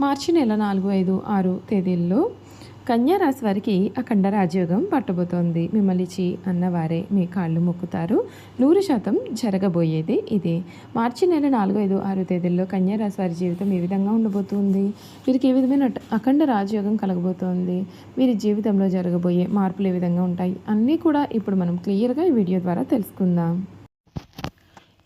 మార్చి నెల నాలుగు ఐదు ఆరు తేదీల్లో కన్యా రాశి వారికి అఖండ రాజయోగం పట్టబోతోంది. మిమ్మల్నిచి అన్నవారే మీ కాళ్ళు మొక్కుతారు. నూరు శాతం జరగబోయేది ఇది. మార్చి నెల నాలుగు ఐదు ఆరు తేదీల్లో కన్యా రాశి వారి జీవితం ఏ విధంగా ఉండబోతుంది? వీరికి ఏ విధమైన అఖండ రాజయోగం కలగబోతోంది? వీరి జీవితంలో జరగబోయే మార్పులు ఏ విధంగా ఉంటాయి? అన్నీ కూడా ఇప్పుడు మనం క్లియర్గా ఈ వీడియో ద్వారా తెలుసుకుందాం.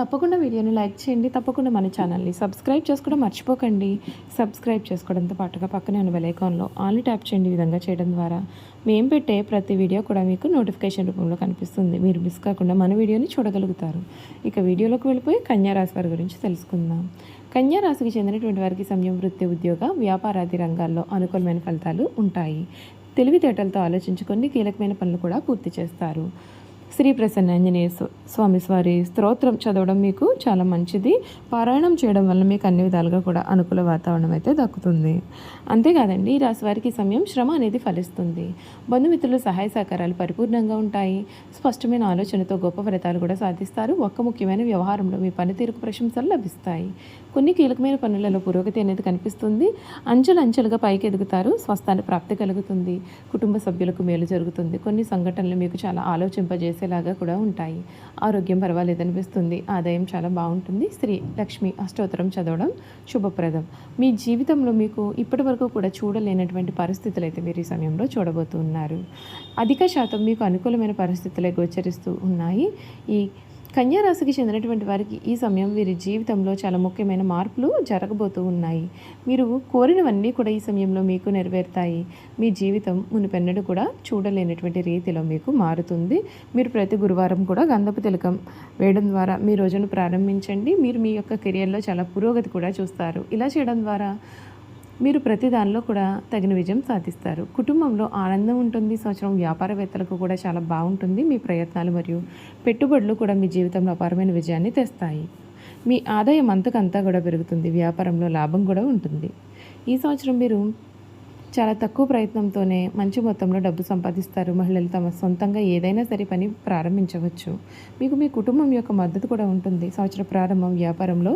తప్పకుండా వీడియోని లైక్ చేయండి తప్పకుండా మన ఛానల్ని సబ్స్క్రైబ్ చేసుకోవడం మర్చిపోకండి. సబ్స్క్రైబ్ చేసుకోవడంతో పాటుగా పక్కనే ఉన్న బెలైకాన్లో ఆన్లీ ట్యాప్ చేయండి ఈ విధంగా చేయడం ద్వారా. మేము పెట్టే ప్రతి వీడియో కూడా మీకు నోటిఫికేషన్ రూపంలో కనిపిస్తుంది. మీరు మిస్ కాకుండా మన వీడియోని చూడగలుగుతారు. ఇక వీడియోలోకి వెళ్ళిపోయి కన్యారాశి వారి గురించి తెలుసుకుందాం. కన్యా రాశికి చెందినటువంటి వారికి సమయం వృత్తి ఉద్యోగ వ్యాపారాది రంగాల్లో అనుకూలమైన ఫలితాలు ఉంటాయి. తెలివితేటలతో ఆలోచించుకొని కీలకమైన పనులు కూడా పూర్తి చేస్తారు. శ్రీ ప్రసన్న ఆంజనేయ స్వామి వారి స్తోత్రం చదవడం మీకు చాలా మంచిది. పారాయణం చేయడం వల్ల మీకు అన్ని విధాలుగా కూడా అనుకూల వాతావరణం అయితే దక్కుతుంది. అంతేకాదండి ఈ రాశి వారికి సమయం శ్రమ అనేది ఫలిస్తుంది. బంధుమిత్రుల సహాయ సహకారాలు పరిపూర్ణంగా ఉంటాయి. స్పష్టమైన ఆలోచనతో గొప్ప ఫలితాలు కూడా సాధిస్తారు. ఒక్క ముఖ్యమైన వ్యవహారంలో మీ పనితీరుకు ప్రశంసలు లభిస్తాయి. కొన్ని కీలకమైన పనులలో పురోగతి అనేది కనిపిస్తుంది. అంచెలు అంచెలుగా పైకి ఎదుగుతారు. స్వస్థాన ప్రాప్తి కలుగుతుంది. కుటుంబ సభ్యులకు మేలు జరుగుతుంది. కొన్ని సంఘటనలు మీకు చాలా చేసేలాగా కూడా ఉంటాయి. ఆరోగ్యం పర్వాలేదనిపిస్తుంది. ఆదాయం చాలా బాగుంటుంది. శ్రీ లక్ష్మి అష్టోత్తరం చదవడం శుభప్రదం. మీ జీవితంలో మీకు ఇప్పటి వరకు కూడా చూడలేనటువంటి పరిస్థితులు అయితే మీరు ఈ సమయంలో చూడబోతున్నారు. అధిక శాతం మీకు అనుకూలమైన పరిస్థితులే గోచరిస్తూ ఉన్నాయి. ఈ కన్యారాశికి చెందినటువంటి వారికి ఈ సమయం వీరి జీవితంలో చాలా ముఖ్యమైన మార్పులు జరగబోతూ ఉన్నాయి. మీరు కోరినవన్నీ కూడా ఈ సమయంలో మీకు నెరవేరుతాయి. మీ జీవితం మునిపెన్నడు కూడా చూడలేనటువంటి రీతిలో మీకు మారుతుంది. మీరు ప్రతి గురువారం కూడా గంధపు తిలకం వేయడం ద్వారా మీ రోజును ప్రారంభించండి. మీరు మీ యొక్క కెరియర్లో చాలా పురోగతి కూడా చూస్తారు. ఇలా చేయడం ద్వారా మీరు ప్రతి దానిలో కూడా తగిన విజయం సాధిస్తారు. కుటుంబంలో ఆనందం ఉంటుంది. సంవత్సరం వ్యాపారవేత్తలకు కూడా చాలా బాగుంటుంది. మీ ప్రయత్నాలు మరియు పెట్టుబడులు కూడా మీ జీవితంలో అపారమైన విజయాన్ని తెస్తాయి. మీ ఆదాయం అంతకంతా కూడా పెరుగుతుంది. వ్యాపారంలో లాభం కూడా ఉంటుంది. ఈ సంవత్సరం మీరు చాలా తక్కువ ప్రయత్నంతోనే మంచి మొత్తంలో డబ్బు సంపాదిస్తారు. మహిళలు తమ సొంతంగా ఏదైనా సరే పని ప్రారంభించవచ్చు. మీకు మీ కుటుంబం యొక్క మద్దతు కూడా ఉంటుంది. సంవత్సర ప్రారంభం వ్యాపారంలో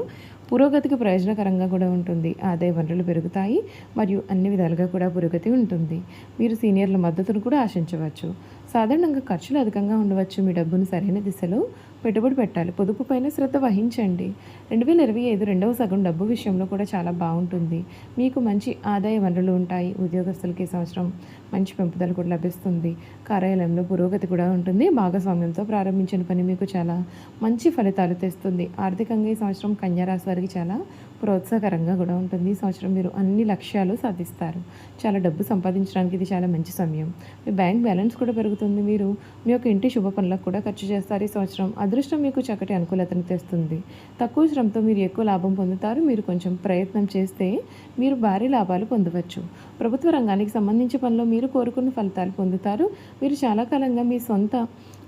పురోగతికి ప్రయోజనకరంగా కూడా ఉంటుంది. ఆదాయ వనరులు పెరుగుతాయి మరియు అన్ని విధాలుగా కూడా పురోగతి ఉంటుంది. మీరు సీనియర్ల మద్దతును కూడా ఆశించవచ్చు. సాధారణంగా ఖర్చులు అధికంగా ఉండవచ్చు. మీ డబ్బును సరైన దిశలో పెట్టుబడి పెట్టాలి. పొదుపు పైన శ్రద్ధ వహించండి. రెండు వేల ఇరవై ఐదు రెండవ సగం డబ్బు విషయంలో కూడా చాలా బాగుంటుంది. మీకు మంచి ఆదాయ వనరులు ఉంటాయి. ఉద్యోగస్తులకి సంవత్సరం మంచి పెంపుదల కూడా లభిస్తుంది. కార్యాలయంలో పురోగతి కూడా ఉంటుంది. భాగస్వామ్యంతో ప్రారంభించిన పని మీకు చాలా మంచి ఫలితాలు తెస్తుంది. ఆర్థికంగా ఈ సంవత్సరం కన్యారాశి వారికి చాలా ప్రోత్సాహకరంగా కూడా ఉంటుంది. ఈ సంవత్సరం మీరు అన్ని లక్ష్యాలు సాధిస్తారు. చాలా డబ్బు సంపాదించడానికి ఇది చాలా మంచి సమయం. మీ బ్యాంక్ బ్యాలెన్స్ కూడా పెరుగుతుంది. మీరు మీ యొక్క ఇంటి శుభ పనులకు కూడా ఖర్చు చేస్తారు ఈ సంవత్సరం. అదృష్టం మీకు చక్కటి అనుకూలతను తెస్తుంది. తక్కువ శ్రమతో మీరు ఎక్కువ లాభం పొందుతారు. మీరు కొంచెం ప్రయత్నం చేస్తే మీరు భారీ లాభాలు పొందవచ్చు. ప్రభుత్వ రంగానికి సంబంధించిన పనిలో మీరు కోరుకున్న ఫలితాలు పొందుతారు. మీరు చాలా కాలంగా మీ సొంత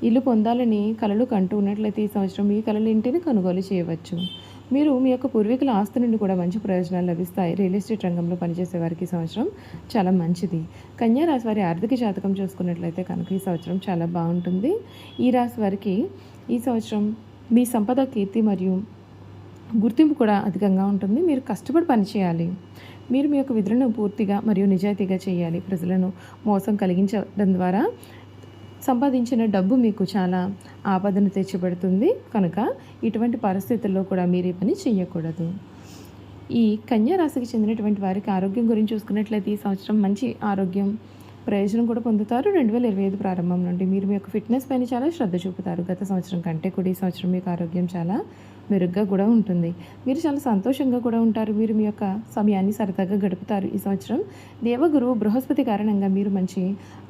ఇల్లు పొందాలని కలలు కంటూ ఉన్నట్లయితే ఈ సంవత్సరం ఈ కలలు ఇంటిని కొనుగోలు చేయవచ్చు. మీరు మీ యొక్క పూర్వీకుల ఆస్తి నుండి కూడా మంచి ప్రయోజనాలు లభిస్తాయి. రియల్ ఎస్టేట్ రంగంలో పనిచేసే వారికి ఈ సంవత్సరం చాలా మంచిది. కన్యా రాశి వారి ఆర్థిక జాతకం చూసుకున్నట్లయితే కనుక ఈ సంవత్సరం చాలా బాగుంటుంది. ఈ రాశి వారికి ఈ సంవత్సరం మీ సంపద కీర్తి మరియు గుర్తింపు కూడా అధికంగా ఉంటుంది. మీరు కష్టపడి పనిచేయాలి. మీరు మీ యొక్క విధులను పూర్తిగా మరియు నిజాయితీగా చేయాలి. ప్రజలను మోసం కలిగించడం ద్వారా సంపాదించిన డబ్బు మీకు చాలా ఆపదను తెచ్చిపెడుతుంది. కనుక ఇటువంటి పరిస్థితుల్లో కూడా మీరు ఈ పని చేయకూడదు ఈ కన్యా రాశికి చెందినటువంటి వారికి ఆరోగ్యం గురించి చూసుకున్నట్లయితే ఈ సంవత్సరం మంచి ఆరోగ్యం ప్రయోజనం కూడా పొందుతారు. రెండు వేల ఇరవై ఐదు ప్రారంభం నుండి మీరు మీ యొక్క ఫిట్నెస్ పైన చాలా శ్రద్ధ చూపుతారు. గత సంవత్సరం కంటే కూడా ఈ సంవత్సరం మీకు ఆరోగ్యం చాలా మెరుగ్గా కూడా ఉంటుంది. మీరు చాలా సంతోషంగా కూడా ఉంటారు. మీరు మీ యొక్క సమయాన్ని సరదాగా గడుపుతారు. ఈ సంవత్సరం దేవగురు బృహస్పతి కారణంగా మీరు మంచి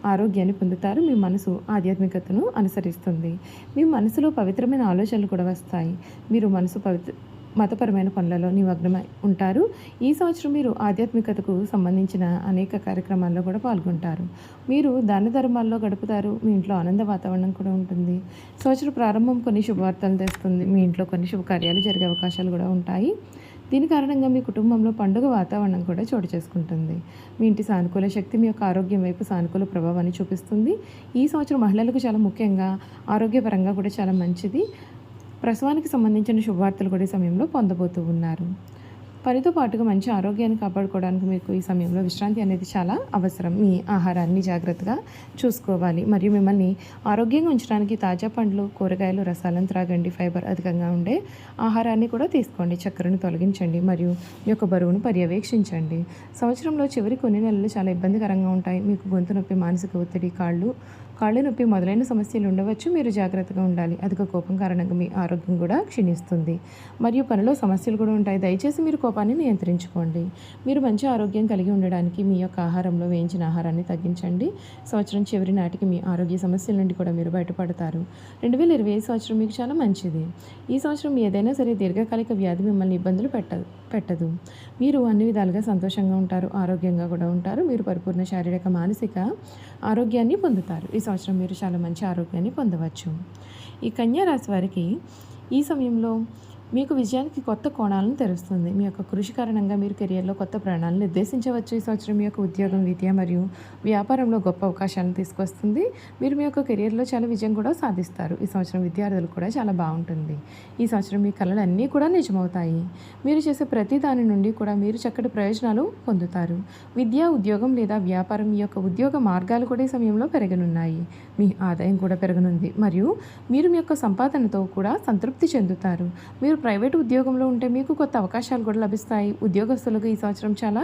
ఆరోగ్యాన్ని పొందుతారు. మీ మనసు ఆధ్యాత్మికతను అనుసరిస్తుంది. మీ మనసులో పవిత్రమైన ఆలోచనలు కూడా వస్తాయి. మీరు మనసు పవిత్ర మతపరమైన పనులలో నిమగ్నమై ఉంటారు. ఈ సంవత్సరం మీరు ఆధ్యాత్మికతకు సంబంధించిన అనేక కార్యక్రమాల్లో కూడా పాల్గొంటారు. మీరు దాన ధర్మాల్లో గడుపుతారు. మీ ఇంట్లో ఆనంద వాతావరణం కూడా ఉంటుంది. సంవత్సరం ప్రారంభం కొన్ని శుభవార్తలు తెస్తుంది. మీ ఇంట్లో కొన్ని శుభకార్యాలు జరిగే అవకాశాలు కూడా ఉంటాయి. దీని కారణంగా మీ కుటుంబంలో పండుగ వాతావరణం కూడా చోటు చేసుకుంటుంది. మీ ఇంటి సానుకూల శక్తి మీ యొక్క ఆరోగ్యం వైపు సానుకూల ప్రభావాన్ని చూపిస్తుంది. ఈ సంవత్సరం మహిళలకు చాలా ముఖ్యంగా ఆరోగ్యపరంగా కూడా చాలా మంచిది. ప్రసవానికి సంబంధించిన శుభవార్తలు కూడా ఈ సమయంలో పొందబోతూ ఉన్నారు. పనితో పాటుగా మంచి ఆరోగ్యాన్ని కాపాడుకోవడానికి మీకు ఈ సమయంలో విశ్రాంతి అనేది చాలా అవసరం. మీ ఆహారాన్ని జాగ్రత్తగా చూసుకోవాలి. మరియు మిమ్మల్ని ఆరోగ్యంగా ఉంచడానికి తాజా పండ్లు కూరగాయలు రసాలను త్రాగండి. ఫైబర్ అధికంగా ఉండే ఆహారాన్ని కూడా తీసుకోండి. చక్కెరను తొలగించండి. మరియు మీ యొక్క బరువును పర్యవేక్షించండి. సంవత్సరంలో చివరి కొన్ని నెలలు చాలా ఇబ్బందికరంగా ఉంటాయి. మీకు గొంతు నొప్పి మానసిక ఒత్తిడి కాళ్ళు కాళ్ళు నొప్పి మొదలైన సమస్యలు ఉండవచ్చు. మీరు జాగ్రత్తగా ఉండాలి. అధిక కోపం కారణంగా మీ ఆరోగ్యం కూడా క్షీణిస్తుంది. మరియు పనిలో సమస్యలు కూడా ఉంటాయి. దయచేసి మీరు కోపాన్ని నియంత్రించుకోండి. మీరు మంచి ఆరోగ్యం కలిగి ఉండడానికి మీ యొక్క ఆహారంలో వేయించిన ఆహారాన్ని తగ్గించండి. సంవత్సరం చివరి నాటికి మీ ఆరోగ్య సమస్యల నుండి కూడా మీరు బయటపడతారు. రెండు వేల ఇరవై సంవత్సరం మీకు చాలా మంచిది. ఈ సంవత్సరం ఏదైనా సరే దీర్ఘకాలిక వ్యాధి మిమ్మల్ని ఇబ్బందులు పెట్టదు. పెట్టదు. మీరు అన్ని విధాలుగా సంతోషంగా ఉంటారు ఆరోగ్యంగా కూడా ఉంటారు. మీరు పరిపూర్ణ శారీరక మానసిక ఆరోగ్యాన్ని పొందుతారు. ఈ సంవత్సరం మీరు చాలా మంచి ఆరోగ్యాన్ని పొందవచ్చు. ఈ కన్యా రాశి వారికి ఈ సమయంలో మీకు విజయానికి కొత్త కోణాలను తెరుస్తుంది. మీ యొక్క కృషి కారణంగా మీరు కెరియర్లో కొత్త ప్రాణాలను నిర్దేశించవచ్చు. ఈ సంవత్సరం మీ యొక్క ఉద్యోగం విద్య మరియు వ్యాపారంలో గొప్ప అవకాశాలను తీసుకొస్తుంది. మీరు మీ యొక్క కెరియర్లో చాలా విజయం కూడా సాధిస్తారు. ఈ సంవత్సరం విద్యార్థులు కూడా చాలా బాగుంటుంది. ఈ సంవత్సరం మీ కళలు అన్నీ కూడా నిజమవుతాయి. మీరు చేసే ప్రతి దాని నుండి కూడా మీరు చక్కటి ప్రయోజనాలు పొందుతారు. విద్య ఉద్యోగం లేదా వ్యాపారం మీ యొక్క ఉద్యోగ మార్గాలు కూడా ఈ సమయంలో పెరగనున్నాయి. మీ ఆదాయం కూడా పెరగనుంది. మరియు మీరు మీ యొక్క సంపాదనతో కూడా సంతృప్తి చెందుతారు. మీరు ప్రైవేట్ ఉద్యోగంలో ఉంటే మీకు కొత్త అవకాశాలు కూడా లభిస్తాయి. ఉద్యోగస్తులకు ఈ సంవత్సరం చాలా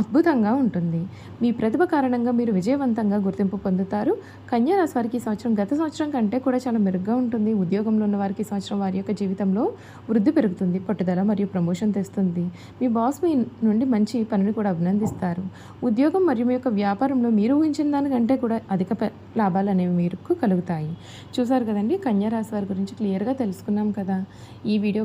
అద్భుతంగా ఉంటుంది. మీ ప్రతిభ కారణంగా మీరు విజయవంతంగా గుర్తింపు పొందుతారు. కన్యా రాశి వారికి ఈ సంవత్సరం గత సంవత్సరం కంటే కూడా చాలా మెరుగ్గా ఉంటుంది. ఉద్యోగంలో ఉన్న వారికి ఈ సంవత్సరం వారి యొక్క జీవితంలో వృద్ధి పెరుగుతుంది పట్టుదల మరియు ప్రమోషన్ తెస్తుంది. మీ బాస్ మీ నుండి మంచి పనిని కూడా అభినందిస్తారు. ఉద్యోగం మరియు మీ యొక్క వ్యాపారంలో మీరు ఊహించిన దానికంటే కూడా అధిక లాభాలు అనేవి మీకు కలుగుతాయి. చూసారు కదండి? కన్యా రాశి వారి గురించి క్లియర్గా తెలుసుకున్నాం కదా. ఈ వీడియో